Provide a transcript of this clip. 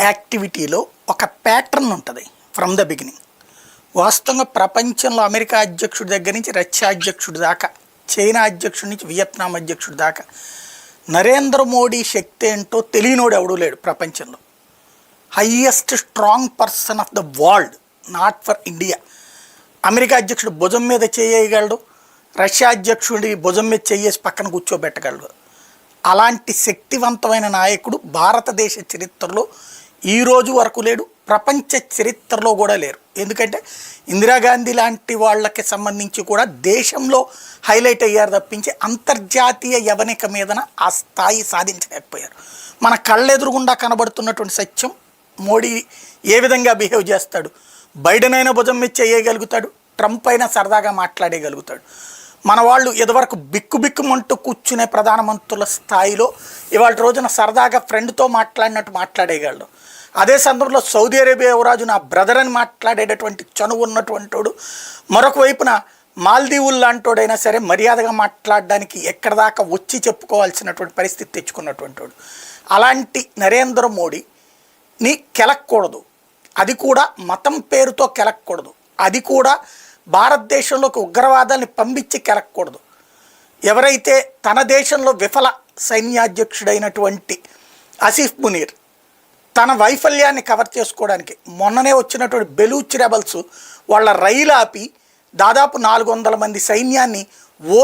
యాక్టివిటీలో ఒక ప్యాటర్న్ ఉంటుంది from the beginning వాస్తవంగా ప్రపంచంలో అమెరికా అధ్యక్షుడి దగ్గర నుంచి రష్యా అధ్యక్షుడి దాకా చైనా అధ్యక్షుడి నుంచి వియత్నాం అధ్యక్షుడి దాకా నరేంద్ర మోడీ శక్తి ఏంటో తెలియనోడు ఎవడూ లేడు ప్రపంచంలో. Highest strong person of the world not for India America అధ్యక్షుడు భుజం మీద చేయగలడు రష్యా అధ్యక్షుడి భుజం మీద చేయేసి పక్కన కూర్చోబెట్టగలడు. అలాంటి శక్తివంతమైన నాయకుడు భారతదేశ చరిత్రలో ఈ రోజు వరకు లేడు ప్రపంచ చరిత్రలో కూడా లేరు. ఎందుకంటే ఇందిరాగాంధీ లాంటి వాళ్ళకి సంబంధించి కూడా దేశంలో హైలైట్ అయ్యారు తప్పించి అంతర్జాతీయ యవనిక మీదన ఆ స్థాయి సాధించలేకపోయారు. మన కళ్ళెదురుగుండా కనబడుతున్నటువంటి సత్యం మోడీ ఏ విధంగా బిహేవ్ చేస్తాడు? బైడెన్ అయినా భుజం మీద చేయగలుగుతాడు? ట్రంప్ అయినా సరదాగా మాట్లాడేయగలుగుతాడు? మన వాళ్ళు ఇదివరకు బిక్కు బిక్కుమంటూ కూర్చునే ప్రధానమంత్రుల స్థాయిలో ఇవాళ రోజున సరదాగా ఫ్రెండ్తో మాట్లాడినట్టు మాట్లాడేయగలడు అదే సందర్భంలో సౌదీ అరేబియా యువరాజు నా బ్రదర్ అని మాట్లాడేటటువంటి చనువు ఉన్నటువంటి వాడు మరొక వైపున మాల్దీవుల్ లాంటోడైనా సరే మర్యాదగా మాట్లాడడానికి ఎక్కడ దాకా వచ్చి చెప్పుకోవాల్సినటువంటి పరిస్థితి తెచ్చుకున్నటువంటి వాడు అలాంటి నరేంద్ర మోడీని కెలక్కూడదు. అది కూడా మతం పేరుతో కెలక్కూడదు. అది కూడా భారతదేశంలోకి ఉగ్రవాదాన్ని పంపించి కెలక్కూడదు. ఎవరైతే తన దేశంలో విఫల సైన్యాధ్యక్షుడైనటువంటి ఆసిఫ్ మునీర్ తన వైఫల్యాన్ని కవర్ చేసుకోవడానికి మొన్ననే వచ్చినటువంటి బెలూచ్ రెబల్స్ వాళ్ళ రైలు ఆపి దాదాపు నాలుగు వందల మంది సైన్యాన్ని ఓ